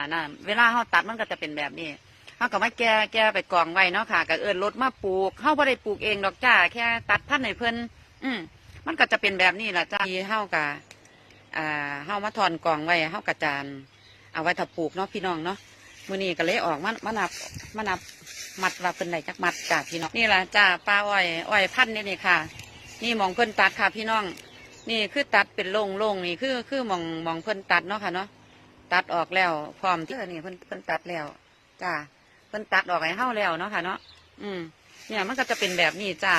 อ่านะเวลาเขาตัดมันก็จะเป็นแบบนี้เขาก็มาแก่แก่ไปกองไว้เนาะค่ะก็เอินรถมาปลูกเขาไ่ได้ปลูกเองดอกจ้า แค่ตัดพันธุ์ให้เพิ่นอืมมันก็จะเป็นแบบนี้แหละจ้าที่เฮากะอ่าเฮามาถอนกองไว้เฮากระจานเอาไว้ถ้าปลูกเนาะพี่น้องเนาะมือนี้ก็เลยออกมามานับมานับมัดว่าเพิ่นได้จักมัดจ้าพี่น้องนี่แหละจ้าปลาอ้อยอ้อยพันธุ์นี่นี่ค่ะ นี่หมองเพิ่นตัดค่ะพี่น้อง นี่คือตัดเป็นโล่งๆนี่คือคือหมองหมองเพิ่นตัดเนาะค่ะเนาะ ตัดออกแล้วพร้อมที่นี่เพิ่นเพิ่นตัดแล้วจ้าเพิ่นตัดออกให้เฮาแล้วเนาะค่ะเนาะอืมเนี่ยมันก็จะเป็นแบบนี้จ้า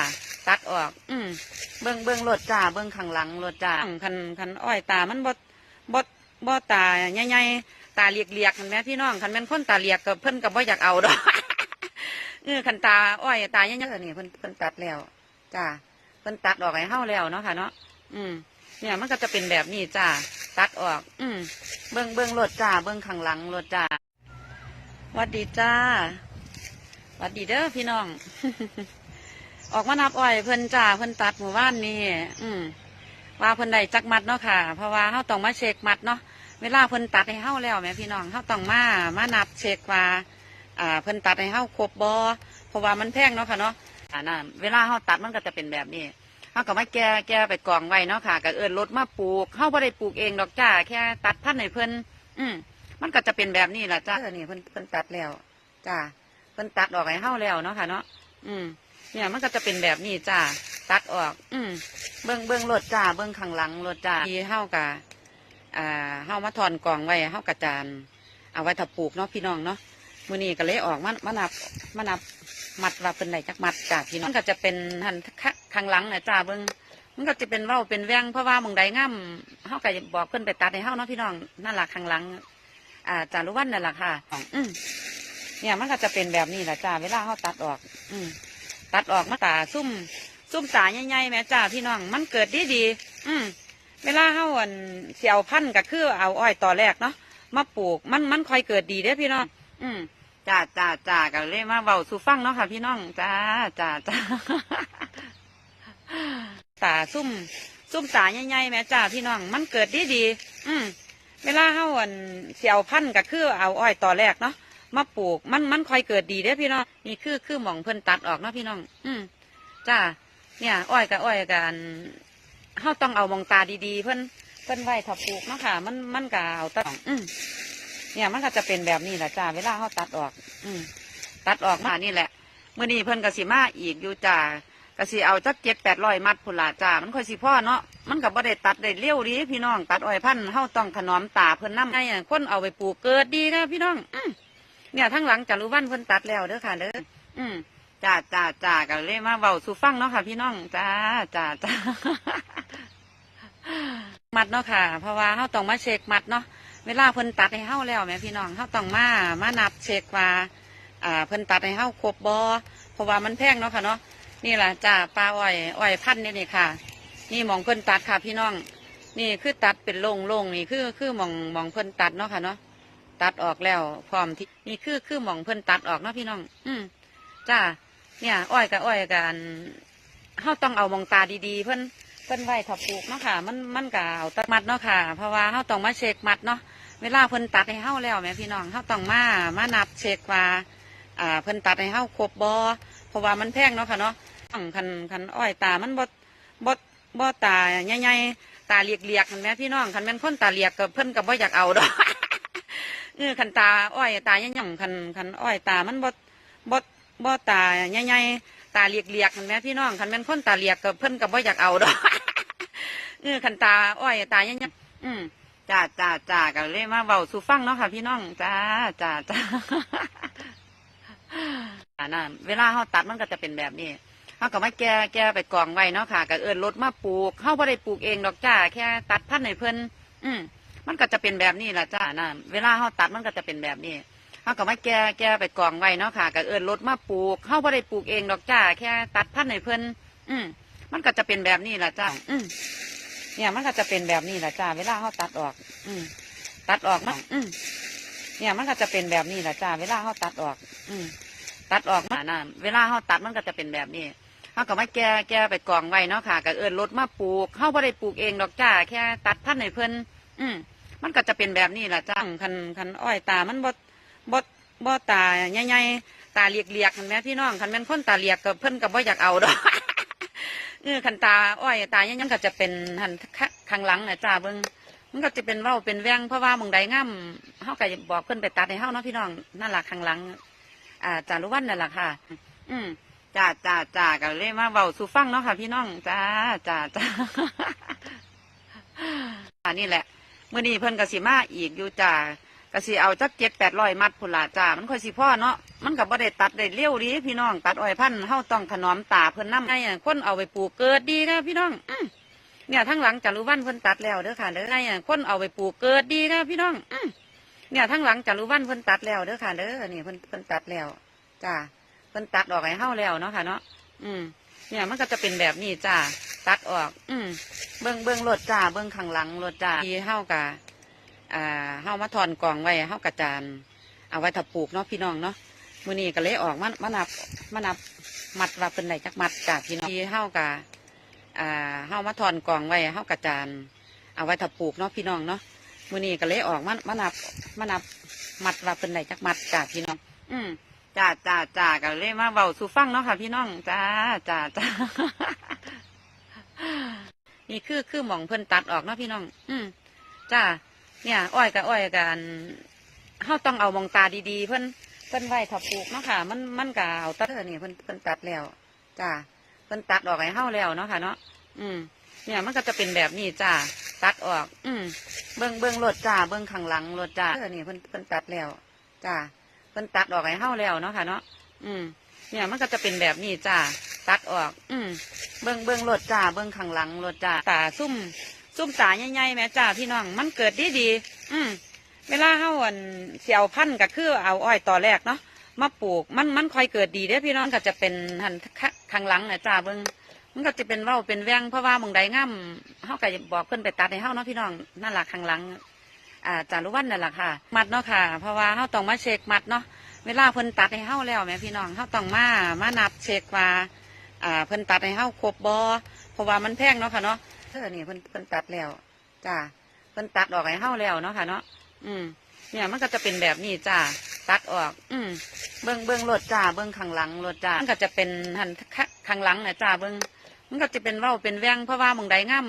ตัดออก อืมเบิ่งเบิ่งรถจ้าเบิ่งข้างหลังรถจ้าคันคันอ้อยตามันบ่บ่บ่ตาใหญ่ๆตาเลียกๆเห็นไหมพี่น้องคันแม่นคนตาเลียกก็เพิ่นก็บ่อยากเอาดอกเออคันตาอ้อยตาใหญ่ๆนี่เพิ่นเพิ่นตัดแล้วจ้าเพิ่นตัดออกให้เฮาแล้วเนาะค่ะเนาะอืมเนี่ยมันก็จะเป็นแบบนี้จ้า ตัดออก อืมเบิ้งเบิ้งรถจ้า เบิ้งข้างหลังรถจ้าวัดดีจ้าวัดดีเด้อพี่น้อง ออกมานับอ้อยเพิ่นจ้าเพิ่นตัดหมู่บ้านนี่อืมว่าเพิ่นได้จักมัดเนาะค่ะ เพราะว่าเฮาต้องมาเช็คมัดเนาะเวลาเพิ่นตัดให้เฮาแล้วแม่พี่น้องเฮาต้องมามานับเช็คว่าอ่าเพิ่นตัดให้เฮาครบบ่เพราะว่ามันแพงเนาะค่ะเนาะอ่านั่นเวลาเฮาตัดมันก็จะเป็นแบบนี้ เขาก็มาแก่แก่ไปกองไว้เนาะค่ะก็เอินรถมาปลูกเขาไ่ได้ปลูกเองดอกจ้าแค่ตัดพันธุ์ให้เพิ่นอืมมันก็จะเป็นแบบนี้แหละจ้าเออนี่เพิ่นเพิ่นตัดแล้วจ้าเพิ่นตัดออกให้เฮาแล้วเนาะค่ะเนาะอืมเนี่ยมันก็จะเป็นแบบนี้จ้าตัดออก อืมเบิ้องเบิ้องรถจ้าเบิ้องข้างหลังรถจ้าที่เฮากะอ่าเฮามาถอนกองไว้เฮากระจานเอาไว้ถ้าปลูกเนาะพี่น้องเนาะมือนี้ก็เลยออกมามานับมานับมัดว่าเป็นไหนจักมัดจ้าพี่น้องมันก็จะเป็นหัน ข้างหลังนะจ้าเบิ้งมันก็จะเป็นเว้าเป็นแวงเพราะว่ามึงใดง่ำเฮาก็บอกเพิ่นไปตัดให้เฮาเนาะพี่น้องนั่นหละข้างหลัง อ่าจารุวันนั่นแหละค่ะ อืมเนี่ยมันก็จะเป็นแบบนี้แหละจ้าเวลาเฮาตัดออก อืมตัดออกมาตาซุ่มซุ่มตาใหญ่ๆแม่จ้าพี่น้อง มันเกิดดีดีอืมเวลาเฮาอันเสี่ยวพันก็คือเอาอ้อยต่อแรกเนาะมาปลูกมันมันค่อยเกิดดีเด้พี่น้อง อืมจ้าจ้าจ้ากันเลยมาเบาสู่ฟังเนาะค่ะ พี่น้องจ้าจ้าจ้า ตาซุ่มซุ่มตาใหญ่ๆแม่จ้าพี่น้อง มันเกิดดีดีอืมเวลาเฮาอันเสียวพันก็คือเอาอ้อยต่อแรกเนาะมาปลูกมันมันค่อยเกิดดีเด้พี่น้องนี่คือคือหมองเพิ่นตัดออกเนาะพี่น้อง อืมจ้าเนี่ยอ้อยกับอ้อยกันเฮาต้องเอามองตาดีๆ เพิ่นเพิ่นไว้ถ้าปลูกเนาะค่ะ มันมันก็เอาตองอืมเนี่ยมันก็จะเป็นแบบนี้แหละจ้าเวลาเขาตัดออก อืมตัดออกมานี่แหละเมื่อนี้เพิ่นกสิมาอีกอยู่จ้า กสิเอาจักเจ็ดแปดร้อยมัดพุ่นละจ้า มันค่อยสิพ่อเนาะ มันกับบ่ได้ตัดได้เลี้ยวดีพี่น้อง ตัดอ้อยพันเฮาต้องถนอมตาเพิ่นน้ำไงอะคนเอาไปปลูกเกิดดีนะพี่น้องอืเนี่ยทั้งหลังจารุวันเพิ่นตัดแล้วเด้อค่ะเด้ออืมจ้าจ้าจ้ากันเลยมาเบาสู่ฟังเนาะค่ะ พี่น้องจ้าจ้าจ้ามัดเนาะค่ะ เพราะว่าเฮาต้องมาเช็คมัดเนาะ เวลาเพิ่นตัดให้เฮาแล้วแม่พี่น้องเฮาต้องมา มานับเช็คว่า อ่า เพิ่นตัดให้เฮาครบบ่เพราะว่ามันแพงเนาะค่ะเนาะ นี่แหละจ้าปลาอ้อยอ้อยพันนี่นี่ค่ะ นี่หมองเพิ่นตัดค่ะ พี่น้อง นี่คือตัดเป็นโล่งๆนี่คือคือหมองหมองเพิ่นตัดเนาะค่ะเนาะตัดออกแล้วพร้อมที่นี่คือคือหมองเพิ่นตัดออกเนาะพี่น้อง อืมจ้าเนี่ย อ้อยกับอ้อยกันเฮาต้องเอามองตาดีๆ เพิ่นเพิ่นไว้ถ้าปลูกเนาะค่ะ มันมันก็เอาตัดมัดเนาะค่ะ เพราะว่าเฮาต้องมาเช็คมัดเนาะเวลาเพิ่นตัดให้เฮาแล้วแม่พี่น้องเฮาต้องมามานับเช็คว่าอ่าเพิ่นตัดให้เฮาครบบ่เพราะว่ามันแพงเนาะค่ะเนาะ ต้องคันคันอ้อยตามันบ่บ่บ่ตาใหญ่ๆตาเลียกๆเห็นไหมพี่น้องคันแม่นคนตาเลียกก็เพิ่อนก็บ่อยากเอาดอกเออคันตาอ้อยตาใหญ่ๆคันคันอ้อยตามันบ่บ่บ่ตาใหญ่ๆตาเลียกๆเห็นไหมพี่น้องคันแม่นคนตาเลียกก็เพิ่อนก็บ่อยากเอาดอกเออคันตาอ้อยตาใหญ่ๆอืมจ้าจ้าจ้ากันเลยมาเบาสู่ฟังเนาะค่ะ พี่น้องจ้าจ้าจ้าอ่านเวลาเขาตัดมันก็จะเป็นแบบนี้ เขาก็มาแก่แก่ไปกองไว้เนาะค่ะก็เอินรถมาปลูกเขาไ่ได้ปลูกเองดอกจ้าแค่ตัดพันธุ์ให้เพิ่นอืมมันก็จะเป็นแบบนี้แหละจ้านั่นเวลาเขาตัดมันก็จะเป็นแบบนี้เขาก็มาแก่แก่ไปกองไว้เนาะค่ะก็เอินรถมาปลูกเขาไ่ได้ปลูกเองดอกจ้าแค่ตัดพันธุ์ให้เพิ่นอืมมันก็จะเป็นแบบนี้แหละจ้าอืมเนี่ยมันก็จะเป็นแบบนี้แหละจ้าเวลาเขาตัดออก อืมตัดออกมาอืมเนี่ยมันก็จะเป็นแบบนี้แหละจ้าเวลาเขาตัดออก อืมตัดออกมานั่นเวลาเขาตัดมันก็จะเป็นแบบนี้ เขาก็มาแก่แก่ไปกองไว้เนาะค่ะก็เอินรถมาปลูกเขาไ่ได้ปลูกเองดอกจ้าแค่ตัดพันธุ์ให้เพิ่นอืมมันก็จะเป็นแบบนี้แหละจ้าคันคันอ้อยตามันบ่บ่บ่ตาใหญ่ๆตาเลียกๆคันแม่พี่น้องคันแม่นคนตาเลียกกับเพิ่นก็บ่อยากเอาดอกเออคันตาอ้อยตายังยังก็จะเป็นหันข้างหลังนะจ้าเบิ่งมันก็จะเป็นเว้าเป็นแวงเพราะว่ามองใดงามเฮาก็บอกเพิ่นไปตัดให้เฮาเนาะพี่น้องนั่นล่ะข้างหลัง อ่าจารุวันนั่นล่ะค่ะ อืม จ้าจ้าจ้าก็เลยมาเว้าสู่ฟังเนาะค่ะ พี่น้องจ้าจ้าจ้าอันนี้แหละเมื้อนี้เพิ่นกสิมาอีกอยู่จ้ากสิเอาจัก7-800มัดพุล่ะจ้ามันค่อยสิพ่อเนาะมันก็บ่ได้ตัดได้เร็วดีพี่น้องตัดอ้อยพันเฮาต้องถนอมตาเพิ่นน้ำไงอะคนเอาไปปลูกเกิดดีนะพี่น้องเนี่ยทั้งหลังจารุวันเพิ่นตัดแล้วเด้อค่ะเด้อไงอะคนเอาไปปลูกเกิดดีนะพี่น้องเนี่ยทั้งหลังจารุวันเพิ่นตัดแล้วเด้อค่ะเด้อนี่เพิ่นเพิ่นตัดแล้วจ้า เพิ่นตัดออกให้เฮาแล้วเนาะค่ะเนาะอืม เนี่ยมันก็จะเป็นแบบนี้จ้าตัดออก อืมเบิ้งเบิ้งรถจ้าเบิ้งข้างหลังรถจ้าที่เฮากะอ่าเฮามาถอนกล่องไว้เฮากระจานเอาไว้ถ้าปลูกเนาะพี่น้องเนาะมื้อนี้ก็เลยออกมามานับมานับมัดว่าเป็นไหนจักมัดจ้าพี่น้องที่เฮากะอ่าเฮามาถอนกล่องไว้เฮากระจานเอาไว้ถ้าปลูกเนาะพี่น้องเนาะมื้อนี้ก็เลยออกมามานับมานับมัดว่าเป็นไหนจักมัดจ้าพี่น้อง อืม จ้าจ้าจ้าก็เลยมาเว้าสู่ฟังเนาะค่ะ พี่น้องจ้าจ้าจ้านี่คือคือหมองเพิ่นตัดออกเนาะพี่น้อง อืมจ้าเนี่ย อ้อยกับอ้อยกันเฮาต้องเอามองตาดีๆ เพิ่นเพิ่นไว้ถ้าปลูกเนาะค่ะ มันมันก็เอาตัดเถอะนี่เพิ่นเพิ่นตัดแล้วจ้าเพิ่นตัดออกให้เฮาแล้วเนาะค่ะ เนาะอืม เนี่ยมันก็จะเป็นแบบนี้จ้าตัดออก อืมเบิ่งเบิ่งรถจ้าเบิ่งข้างหลังรถจ้าเถอะนี่เพิ่นเพิ่นตัดแล้วจ้า เพิ่นตัดออกให้เฮาแล้วเนาะค่ะเนาะอืม เนี่ยมันก็จะเป็นแบบนี้จ้าตัดออก อืมเบิ้งเบิ้งรถจ้าเบิ้งข้างหลังรถจ้าตาซุ่มซุ่มตาใหญ่ๆแม่จ้าพี่น้องมันเกิดดีดีอืมเวลาเฮาอันเสี่ยวพันธุ์ก็คือเอาอ้อยต่อแรกเนาะมาปลูกมันมันค่อยเกิดดีเด้อพี่น้องก็จะเป็นหันข้างหลังน่ะจ้าเบิ้งมันก็จะเป็นเว้าเป็นแวงเพราะว่าหมองใดงามเฮาก็บอกเพิ่นไปตัดให้เฮาเนาะพี่น้องนั่นล่ะข้างหลัง อ่าจารุวันนั่นแหละค่ะ มัดเนาะค่ะ เพราะว่าเฮาต้องมาเช็คมัดเนาะเวลาเพิ่นตัดให้เฮาแล้วแม่พี่น้องเฮาต้องมามานับเช็คว่าอ่าเพิ่นตัดให้เฮาครบบอเพราะว่ามันแพงเนาะค่ะเนาะเธอนี่เพิ่นเพิ่นตัดแล้วจ้าเพิ่นตัดออกให้เฮาแล้วเนาะค่ะเนาะอืมเนี่ยมันก็จะเป็นแบบนี้จ้าตัดออก อืมเบิ้องเบิ้องรถจ้าเบิ้องข้างหลังรถจ้ามันก็จะเป็นหันขข้างหลังนะจ้าเบิ้องมันก็จะเป็นเว้าเป็นแวงเพราะว่ามองใดงาม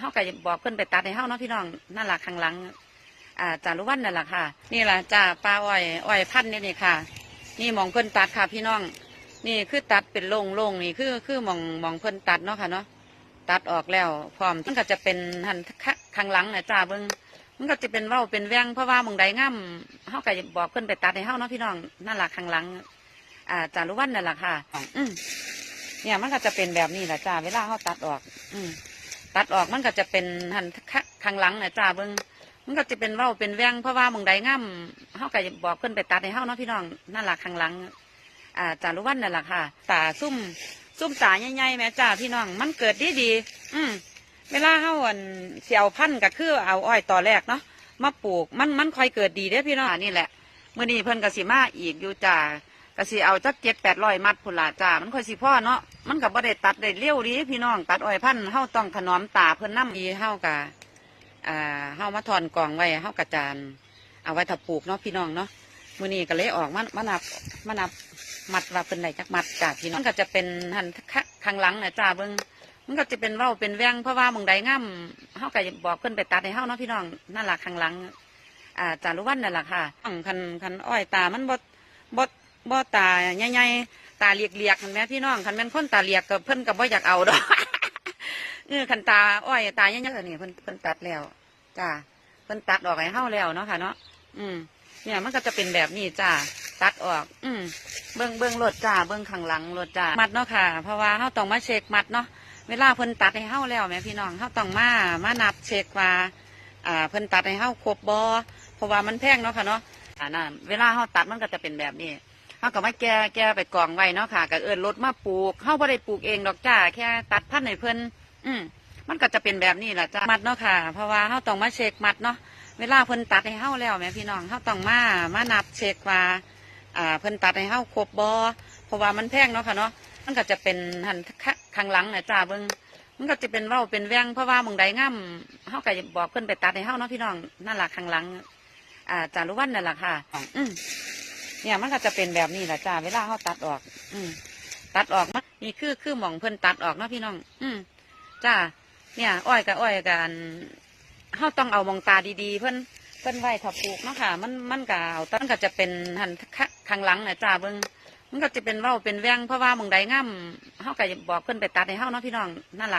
เฮาก็บอกเพิ่นไปตัดให้เฮาเนาะพี่น้องนั่นล่ะข้างหลัง อ่าจารุวันนั่นแหละค่ะ นี่แหละจ้าปลาอ้อยอ้อยพันธุ์เนี่ยนี่ค่ะ นี่หมองเพิ่นตัดค่ะ พี่น้อง นี่คือตัดเป็นโล่งโล่งๆนี่คือคือหมองหมองเพิ่นตัดเนาะค่ะเนาะตัดออกแล้วพร้อมมันก็จะเป็นหันขข้างหลังน่ะจ้าเบิ้งมันก็จะเป็นเว้าเป็นแวงเพราะว่าหมองใดงามเฮาก็จะบอกเพิ่นไปตัดให้เฮาเนาะพี่น้องนั่นล่ะข้างหลัง อ่าจารุวันนั่นแหละค่ะ อืมเนี่ยมันก็จะเป็นแบบนี้แหละจ้าเวลาเฮาตัดออก อืมตัดออกมันก็จะเป็นหันขข้างหลังน่ะจ้าเบิ้ง มันก็จะเป็นเว้าเป็นแวงเพราะว่าหมองใดงามเฮาก็จะบอกเพิ่นไปตัดให้เฮาเนาะพี่น้องนั่นล่ะข้างหลัง อ่าจารุวันนั่นแหละค่ะ ตาซุ่มซุ่มตาใหญ่ๆแม่จ้าพี่น้อง มันเกิดดีดีอืมเวลาเฮาอันเสียวพันธุ์ก็คือเอาอ้อยต่อแรกเนาะมาปลูกมันมันค่อยเกิดดีเด้อพี่น้องอ่านี่แหละมื้อนี้เพิ่นกสิมาอีกอยู่จ้าก็สิเอาจัก7-800มัดพุ่นล่ะจ้ามันค่อยสิพ่อเนาะมันก็บ่ได้ตัดได้เร็วดีพี่น้องตัดอ้อยพันธุ์เฮาต้องถนอมตาเพิ่นน้ำดีเฮาก็ อ่าเฮามาถอนกองไว้เฮากระจานเอาไว้ถ้าปลูกเนาะพี่น้องเนาะมือนี้ก็เลยออกมามานับมานับมัดว่าเป็นไหนจักมัดจ้าพี่น้องมันก็จะเป็นหันขข้างหลังนะจ้าเบิ่งมันก็จะเป็นเว้าเป็นแวงเพราะว่ามองใดงามเฮาก็จะบอกเพิ่นไปตัดให้เฮาเนาะพี่น้องนั่นล่ะข้างหลังอ่าจารุวันนั่นล่ะค่ะคันคันอ้อยตามันบ่บ่บ่ตาใหญ่ๆตาเลียกๆคันแม่พี่น้องคันแม่นคนตาเลียกก็เพิ่นก็บ่อยากเอาดอก เออคันตาอ้อยตาใหญ่ๆนี่เพิ่นเพิ่นตัดแล้วจ้าเพิ่นตัดออกให้เฮาแล้วเนาะค่ะเนาะอืมเนี่ยมันก็จะเป็นแบบนี้จ้าตัดออก อืมเบิ้องเบิ้องรถจ้าเบิ้องข้างหลังรถจ้ามัดเนาะค่ะ เพราะว่าเฮาต้องมาเช็คมัดเนาะเวลาเพิ่นตัดให้เฮาแล้วแม่พี่น้องเฮาต้องมามานับเช็คว่าอ่าเพิ่นตัดให้เฮาครบบ่เพราะว่ามันแพงเนาะค่ะเนาะอ่านั่นเวลาเฮาตัดมันก็จะเป็นแบบนี้เฮาก็มาแก่แก่ไปกองไว้เนาะค่ะก็เอิ้นรถมาปลูกเฮาบ่ได้ปลูกเองดอกจ้าแค่ตัดพันธุ์ให้เพิ่น อืมมันก็จะเป็นแบบนี้แหละจ้ามัดเนาะค่ะ เพราะว่าเฮาต้องมาเช็คมัดเนาะเวลาเพิ่นตัดให้เฮาแล้วแม่พี่น้องเฮาต้องมามานับเช็คว่าอ่าเพิ่นตัดให้เฮาครบบ่เพราะว่ามันแพงเนาะค่ะเนาะมันก็จะเป็นหันข้างหลังน่ะจ้าเบิ่งมันก็จะเป็นเว้าเป็นแวงเพราะว่ามองใดง่ํเฮาก็บอกเพิ่นไปตัดให้เฮาเนาะพี่น้องนั่นล่ะข้างหลัง อ่าจารุวันนั่นล่ะค่ะ อืมเนี่ยมันก็จะเป็นแบบนี้แหละจ้าเวลาเฮาตัดออก อืมตัดออกมันนี่คือคือหมองเพิ่นตัดออกเนาะพี่น้อง อืม จ้าเนี่ยอ้อยกับอ้อยกันเขาต้องเอามองตาดีๆ เพื่อนเพื่อนไว้ถ้าปลูกเนาะค่ะ มันมันก็เอาต้นก็จะเป็นหันขข้างหลังน่ะจ้าเบิ้งมันก็จะเป็นเว้าเป็นแวงเพราะว่ามองใดง่ํเขาก็บอกเพื่อนไปตัดให้เขาเนาะพี่น้องน่ารัก